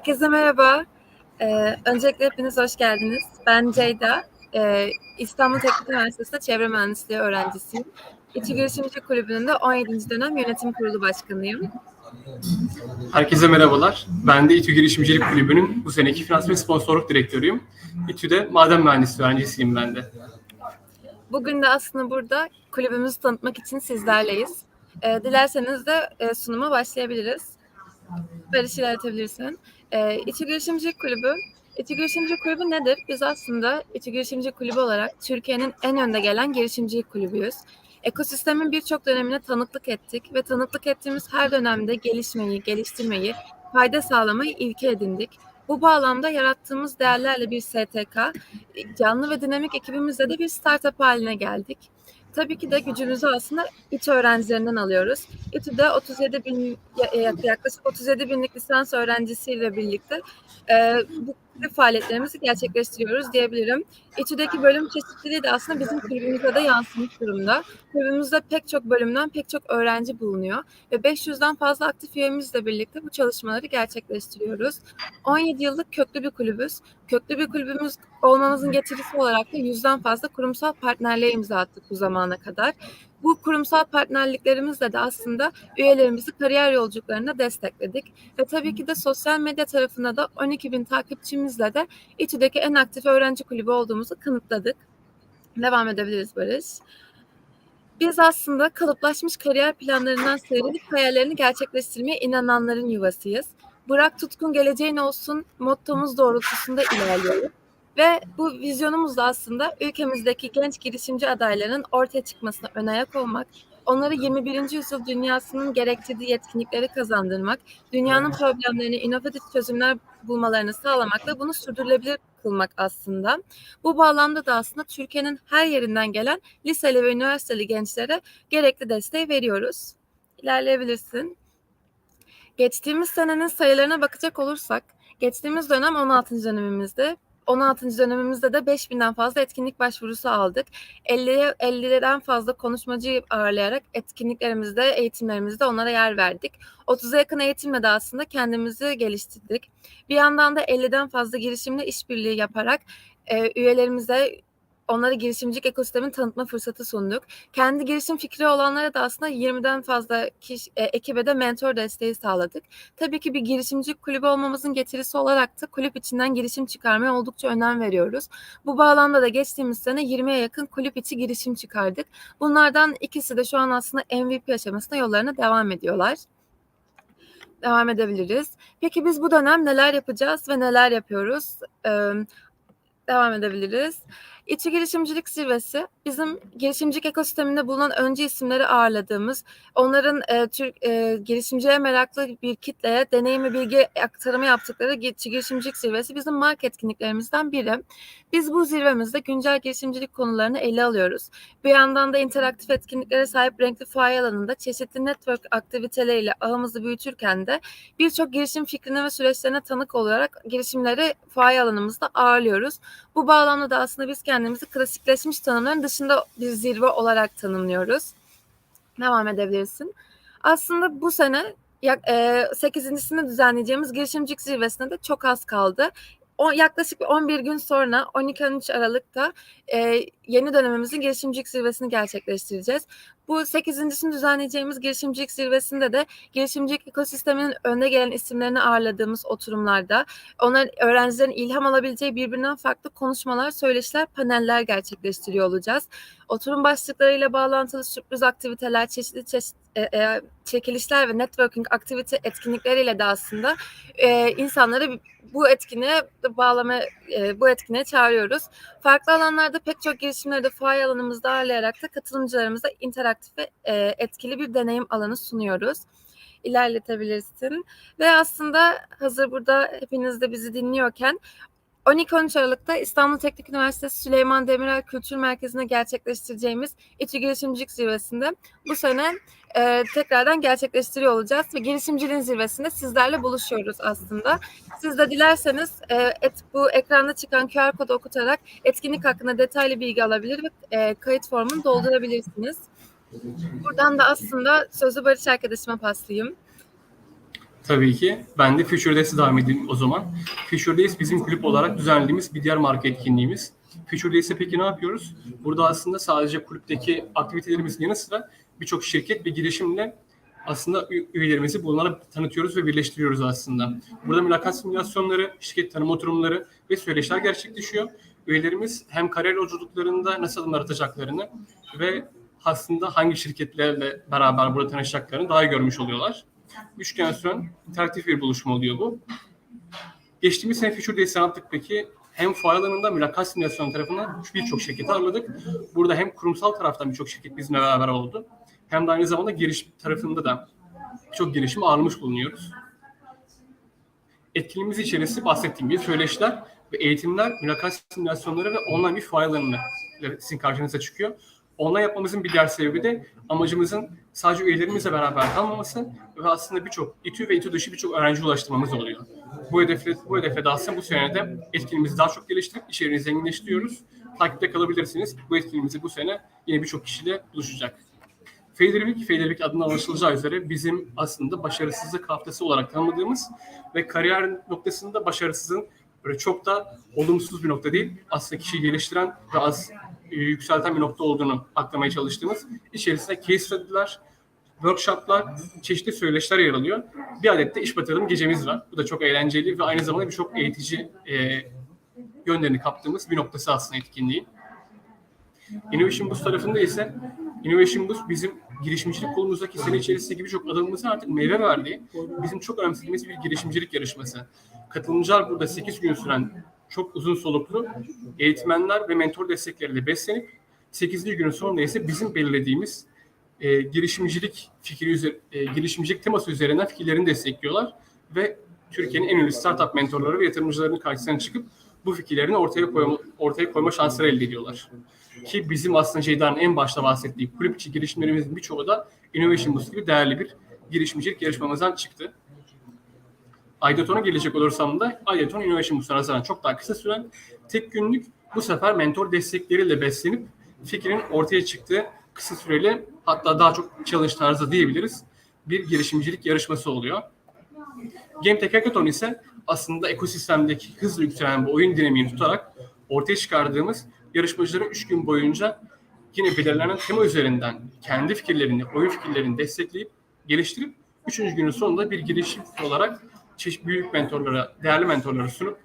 Herkese merhaba. Ee, öncelikle hepiniz hoş geldiniz. Ben Ceyda. Ee, İstanbul Teknik Üniversitesi'nde çevre mühendisliği öğrencisiyim. İTÜ Girişimci Kulübü'nün de 17. dönem yönetim kurulu başkanıyım. Herkese merhabalar. Ben de İTÜ Girişimcilik Kulübü'nün bu seneki finans ve sponsorluk direktörüyüm. İTÜ'de maden mühendisliği öğrencisiyim ben de. Bugün de aslında burada kulübümüzü tanıtmak için sizlerleyiz. Ee, dilerseniz de e, sunuma başlayabiliriz. Barış ilerletebilirsin. Ee, İTÜ Girişimcilik Kulübü İTÜ Girişimcilik Kulübü nedir? Biz aslında İTÜ Girişimcilik Kulübü olarak Türkiye'nin en önde gelen girişimcilik kulübüyüz. Ekosistemin birçok dönemine tanıklık ettik ve tanıklık ettiğimiz her dönemde gelişmeyi, geliştirmeyi, fayda sağlamayı ilke edindik. Bu bağlamda yarattığımız değerlerle bir STK, canlı ve dinamik ekibimizle de bir startup haline geldik. Tabii ki de gücümüzü aslında İTÜ öğrencilerinden alıyoruz. İTÜ'de 37 bin, yaklaşık 37 binlik lisans öğrencisiyle birlikte e, bu faaliyetlerimizi gerçekleştiriyoruz diyebilirim. İTÜ'deki bölüm çeşitliliği de aslında bizim kulübümüze de yansımış durumda. Kulübümüzde pek çok bölümden pek çok öğrenci bulunuyor ve 500'den fazla aktif üyemizle birlikte bu çalışmaları gerçekleştiriyoruz. 17 yıllık köklü bir kulübüz. Köklü bir kulübümüz olmamızın getirisi olarak da yüzden fazla kurumsal partnerliğe imza attık bu zamana kadar. Bu kurumsal partnerliklerimizle de aslında üyelerimizi kariyer yolculuklarına destekledik. Ve tabii ki de sosyal medya tarafında da 12 bin takipçimizle de İTÜ'deki en aktif öğrenci kulübü olduğumuzu kanıtladık. Devam edebiliriz Barış. Biz aslında kalıplaşmış kariyer planlarından sıyrılıp hayallerini gerçekleştirmeye inananların yuvasıyız. Bırak tutkun geleceğin olsun mottomuz doğrultusunda ilerliyoruz. Ve bu vizyonumuz da aslında ülkemizdeki genç girişimci adaylarının ortaya çıkmasına ön ayak olmak, onları 21. yüzyıl dünyasının gerektirdiği yetkinlikleri kazandırmak, dünyanın problemlerini inovatif çözümler bulmalarını sağlamak ve bunu sürdürülebilir kılmak aslında. Bu bağlamda da aslında Türkiye'nin her yerinden gelen liseli ve üniversiteli gençlere gerekli desteği veriyoruz. İlerleyebilirsin. Geçtiğimiz senenin sayılarına bakacak olursak, geçtiğimiz dönem 16. dönemimizde 16. dönemimizde de 5000'den fazla etkinlik başvurusu aldık. 50'ye 50'den fazla konuşmacı ağırlayarak etkinliklerimizde, eğitimlerimizde onlara yer verdik. 30'a yakın eğitimle de aslında kendimizi geliştirdik. Bir yandan da 50'den fazla girişimle işbirliği yaparak e, üyelerimize onlara girişimcilik ekosistemin tanıtma fırsatı sunduk. Kendi girişim fikri olanlara da aslında 20'den fazla kişi, e, ekibe de mentor desteği sağladık. Tabii ki bir girişimcilik kulübü olmamızın getirisi olarak da kulüp içinden girişim çıkarmaya oldukça önem veriyoruz. Bu bağlamda da geçtiğimiz sene 20'ye yakın kulüp içi girişim çıkardık. Bunlardan ikisi de şu an aslında MVP aşamasında yollarına devam ediyorlar devam edebiliriz. Peki biz bu dönem neler yapacağız ve neler yapıyoruz? Ee, devam edebiliriz. İTÜ Girişimcilik Zirvesi bizim girişimcilik ekosisteminde bulunan önce isimleri ağırladığımız, onların e, Türk e, girişimciye meraklı bir kitleye deneyim ve bilgi aktarımı yaptıkları İTÜ Girişimcilik Zirvesi bizim marka etkinliklerimizden biri. Biz bu zirvemizde güncel girişimcilik konularını ele alıyoruz. Bir yandan da interaktif etkinliklere sahip renkli fuaye alanında çeşitli network aktiviteleriyle ağımızı büyütürken de birçok girişim fikrine ve süreçlerine tanık olarak girişimleri fuaye alanımızda ağırlıyoruz. Bu bağlamda da aslında biz kendimizi klasikleşmiş tanımların dışında bir zirve olarak tanımlıyoruz. Devam edebilirsin. Aslında bu sene e, 8.sini düzenleyeceğimiz girişimcilik zirvesine de çok az kaldı. O, yaklaşık 11 gün sonra 12-13 Aralık'ta e, yeni dönemimizin girişimcilik zirvesini gerçekleştireceğiz. Bu 8.sini düzenleyeceğimiz girişimcilik zirvesinde de girişimcilik ekosisteminin önde gelen isimlerini ağırladığımız oturumlarda onların öğrencilerin ilham alabileceği birbirinden farklı konuşmalar, söyleşiler, paneller gerçekleştiriyor olacağız. Oturum başlıklarıyla bağlantılı sürpriz aktiviteler, çeşitli çeşit, e, e, çekilişler ve networking aktivite etkinlikleriyle de aslında e, insanları bu etkinliğe bağlama e, bu etkinliğe çağırıyoruz. Farklı alanlarda pek çok girişimleri de fuaye alanımızda ağırlayarak da katılımcılarımıza interaktif ve e, etkili bir deneyim alanı sunuyoruz. İlerletebilirsin. Ve aslında hazır burada hepiniz de bizi dinliyorken 12-13 Aralık'ta İstanbul Teknik Üniversitesi Süleyman Demirel Kültür Merkezi'nde gerçekleştireceğimiz İTÜ Girişimcilik Zirvesi'nde bu sene e, tekrardan gerçekleştiriyor olacağız ve girişimciliğin zirvesinde sizlerle buluşuyoruz aslında. Siz de dilerseniz e, et, bu ekranda çıkan QR kodu okutarak etkinlik hakkında detaylı bilgi alabilir ve e, kayıt formunu doldurabilirsiniz. Buradan da aslında sözü Barış arkadaşıma paslayayım. Tabii ki. Ben de Future Days'e devam edeyim o zaman. Future Days bizim kulüp olarak düzenlediğimiz bir diğer marka etkinliğimiz. Future Days'te peki ne yapıyoruz? Burada aslında sadece kulüpteki aktivitelerimizin yanı sıra birçok şirket ve girişimle aslında üyelerimizi bunlara tanıtıyoruz ve birleştiriyoruz aslında. Burada mülakat simülasyonları, şirket tanım oturumları ve söyleşiler gerçekleşiyor. Üyelerimiz hem kariyer yolculuklarında nasıl adımlar atacaklarını ve aslında hangi şirketlerle beraber burada tanışacaklarını daha iyi görmüş oluyorlar. Üç sonra interaktif bir buluşma oluyor bu. Geçtiğimiz sene Future Days'i yaptık peki. Hem fuar alanında mülakat simülasyonu tarafından birçok şirketi ağırladık. Burada hem kurumsal taraftan birçok şirket bizimle beraber oldu. Hem de aynı zamanda girişim tarafında da birçok girişim ağırlamış bulunuyoruz. Etkinliğimiz içerisi bahsettiğim gibi söyleşiler ve eğitimler, mülakat simülasyonları ve online bir fuar alanı sizin karşınıza çıkıyor. Online yapmamızın bir diğer sebebi de amacımızın sadece üyelerimizle beraber kalmaması ve aslında birçok İTÜ ve İTÜ dışı birçok öğrenci ulaştırmamız oluyor. Bu hedefle, bu hedefle de aslında bu sene de etkinliğimizi daha çok geliştirip içeriğini zenginleştiriyoruz. Takipte kalabilirsiniz. Bu etkinliğimizi bu sene yine birçok kişiyle buluşacak. Feydervik, Feydervik adına anlaşılacağı üzere bizim aslında başarısızlık haftası olarak tanımladığımız ve kariyer noktasında başarısızın böyle çok da olumsuz bir nokta değil. Aslında kişiyi geliştiren ve az yükselten bir nokta olduğunu aklamaya çalıştığımız içerisinde case study'ler, workshoplar, çeşitli söyleşiler yer alıyor. Bir adet de iş batırım gecemiz var. Bu da çok eğlenceli ve aynı zamanda birçok eğitici e, yönlerini kaptığımız bir noktası aslında etkinliğin. Innovation Boost tarafında ise Innovation Boost bizim girişimcilik kolumuzdaki sene içerisindeki gibi birçok adımımızın artık meyve verdiği bizim çok önemsediğimiz bir girişimcilik yarışması. Katılımcılar burada 8 gün süren çok uzun soluklu eğitmenler ve mentor destekleriyle beslenip 8. günün sonunda ise bizim belirlediğimiz e, girişimcilik fikri e, girişimcilik teması üzerinden fikirlerini destekliyorlar ve Türkiye'nin en ünlü startup mentorları ve yatırımcılarının karşısına çıkıp bu fikirlerini ortaya koyma, ortaya koyma şansları elde ediyorlar. Ki bizim aslında Ceyda'nın en başta bahsettiği kulüp içi girişimlerimizin birçoğu da Innovation Boost gibi değerli bir girişimcilik yarışmamızdan çıktı. Aydaton'a gelecek olursam da Aydaton Innovation Boost'a nazaran çok daha kısa süren tek günlük bu sefer mentor destekleriyle beslenip fikrin ortaya çıktığı kısa süreli hatta daha çok challenge tarzı diyebiliriz bir girişimcilik yarışması oluyor. Game Tech Hackathon ise aslında ekosistemdeki hızla yükselen bu oyun dinamiğini tutarak ortaya çıkardığımız yarışmacıları 3 gün boyunca yine belirlenen tema üzerinden kendi fikirlerini, oyun fikirlerini destekleyip geliştirip 3. günün sonunda bir girişim olarak çeşitli büyük mentorlara, değerli mentorlara sunup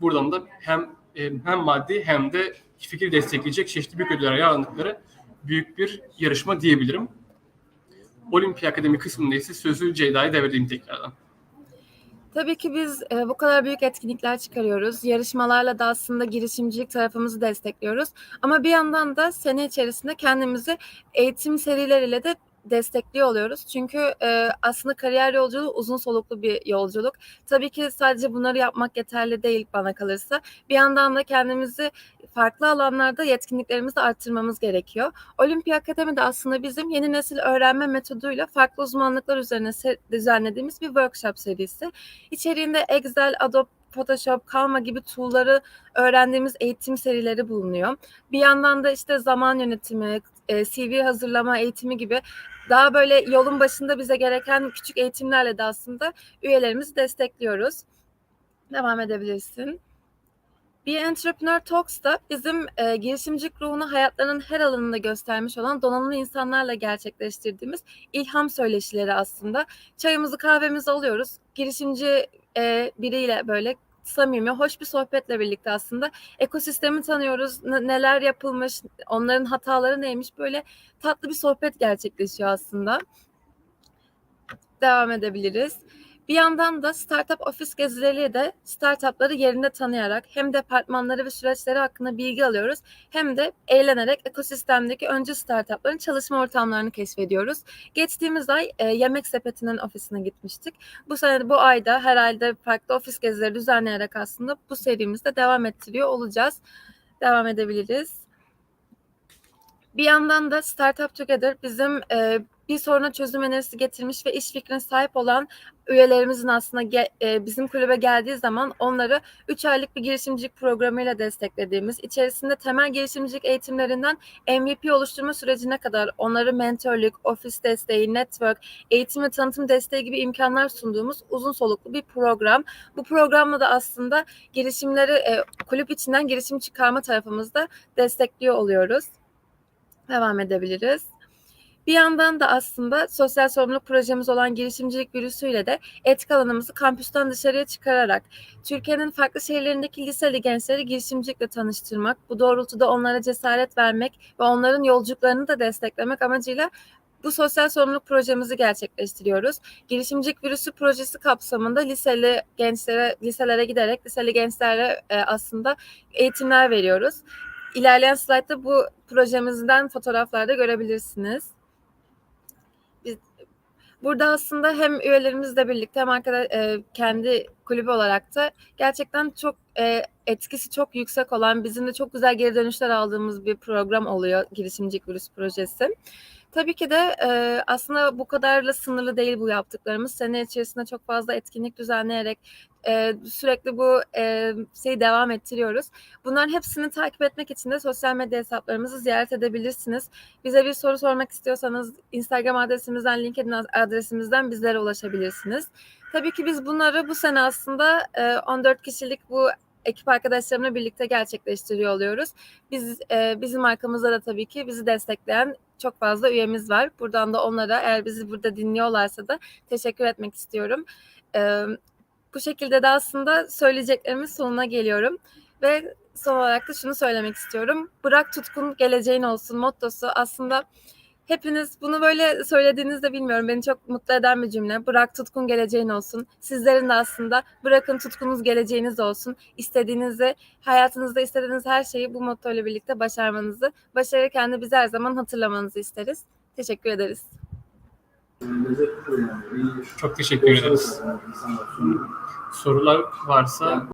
buradan da hem e, hem maddi hem de fikir destekleyecek çeşitli büyük ödüllere yaralandıkları büyük bir yarışma diyebilirim. Olimpiya Akademi kısmında ise sözü Ceyda'ya devredeyim tekrardan. Tabii ki biz e, bu kadar büyük etkinlikler çıkarıyoruz. Yarışmalarla da aslında girişimcilik tarafımızı destekliyoruz. Ama bir yandan da sene içerisinde kendimizi eğitim serileriyle de destekliyor oluyoruz. Çünkü e, aslında kariyer yolculuğu uzun soluklu bir yolculuk. Tabii ki sadece bunları yapmak yeterli değil bana kalırsa. Bir yandan da kendimizi farklı alanlarda yetkinliklerimizi arttırmamız gerekiyor. Olimpiya Akademi de aslında bizim yeni nesil öğrenme metoduyla farklı uzmanlıklar üzerine düzenlediğimiz bir workshop serisi. İçeriğinde Excel, Adobe Photoshop, Canva gibi tool'ları öğrendiğimiz eğitim serileri bulunuyor. Bir yandan da işte zaman yönetimi, e, CV hazırlama eğitimi gibi daha böyle yolun başında bize gereken küçük eğitimlerle de aslında üyelerimizi destekliyoruz. Devam edebilirsin. Bir Entrepreneur Talks'ta bizim e, girişimcilik ruhunu hayatlarının her alanında göstermiş olan donanımlı insanlarla gerçekleştirdiğimiz ilham söyleşileri aslında. Çayımızı kahvemizi alıyoruz. Girişimci e, biriyle böyle samimi, hoş bir sohbetle birlikte aslında ekosistemi tanıyoruz. Neler yapılmış, onların hataları neymiş böyle tatlı bir sohbet gerçekleşiyor aslında. Devam edebiliriz. Bir yandan da startup ofis gezileriyle de startupları yerinde tanıyarak hem departmanları ve süreçleri hakkında bilgi alıyoruz hem de eğlenerek ekosistemdeki öncü startupların çalışma ortamlarını keşfediyoruz. Geçtiğimiz ay e, Yemek Sepeti'nin ofisine gitmiştik. Bu sene bu ayda her ayda farklı ofis gezileri düzenleyerek aslında bu serimizde devam ettiriyor olacağız. Devam edebiliriz. Bir yandan da Startup Together bizim e, bir soruna çözüm önerisi getirmiş ve iş fikrine sahip olan üyelerimizin aslında ge- e, bizim kulübe geldiği zaman onları 3 aylık bir girişimcilik programıyla desteklediğimiz, içerisinde temel girişimcilik eğitimlerinden MVP oluşturma sürecine kadar onları mentorluk, ofis desteği, network, eğitim ve tanıtım desteği gibi imkanlar sunduğumuz uzun soluklu bir program. Bu programla da aslında girişimleri e, kulüp içinden girişim çıkarma tarafımızda destekliyor oluyoruz. Devam edebiliriz. Bir yandan da aslında sosyal sorumluluk projemiz olan girişimcilik virüsüyle de etik alanımızı kampüsten dışarıya çıkararak Türkiye'nin farklı şehirlerindeki liseli gençleri girişimcilikle tanıştırmak, bu doğrultuda onlara cesaret vermek ve onların yolculuklarını da desteklemek amacıyla bu sosyal sorumluluk projemizi gerçekleştiriyoruz. Girişimcilik virüsü projesi kapsamında liseli gençlere, liselere giderek liseli gençlere e, aslında eğitimler veriyoruz. İlerleyen slaytta bu projemizden fotoğraflarda görebilirsiniz. Biz, burada aslında hem üyelerimizle birlikte hem arkada, e, kendi kulübü olarak da gerçekten çok e, etkisi çok yüksek olan bizim de çok güzel geri dönüşler aldığımız bir program oluyor girişimcilik virüs projesi. Tabii ki de e, aslında bu kadarla sınırlı değil bu yaptıklarımız. Sene içerisinde çok fazla etkinlik düzenleyerek e, sürekli bu e, şeyi devam ettiriyoruz. Bunların hepsini takip etmek için de sosyal medya hesaplarımızı ziyaret edebilirsiniz. Bize bir soru sormak istiyorsanız Instagram adresimizden, LinkedIn adresimizden bizlere ulaşabilirsiniz. Tabii ki biz bunları bu sene aslında e, 14 kişilik bu ekip arkadaşlarımla birlikte gerçekleştiriyor oluyoruz. Biz e, bizim arkamızda da tabii ki bizi destekleyen çok fazla üyemiz var. Buradan da onlara eğer bizi burada dinliyorlarsa da teşekkür etmek istiyorum. E, bu şekilde de aslında söyleyeceklerimin sonuna geliyorum ve son olarak da şunu söylemek istiyorum. Bırak tutkun geleceğin olsun mottosu aslında hepiniz bunu böyle söylediğinizde bilmiyorum beni çok mutlu eden bir cümle. Bırak tutkun geleceğin olsun. Sizlerin de aslında bırakın tutkunuz geleceğiniz olsun. İstediğinizi, hayatınızda istediğiniz her şeyi bu motto ile birlikte başarmanızı, başarırken de bizi her zaman hatırlamanızı isteriz. Teşekkür ederiz. Çok teşekkür ederiz. Sorular varsa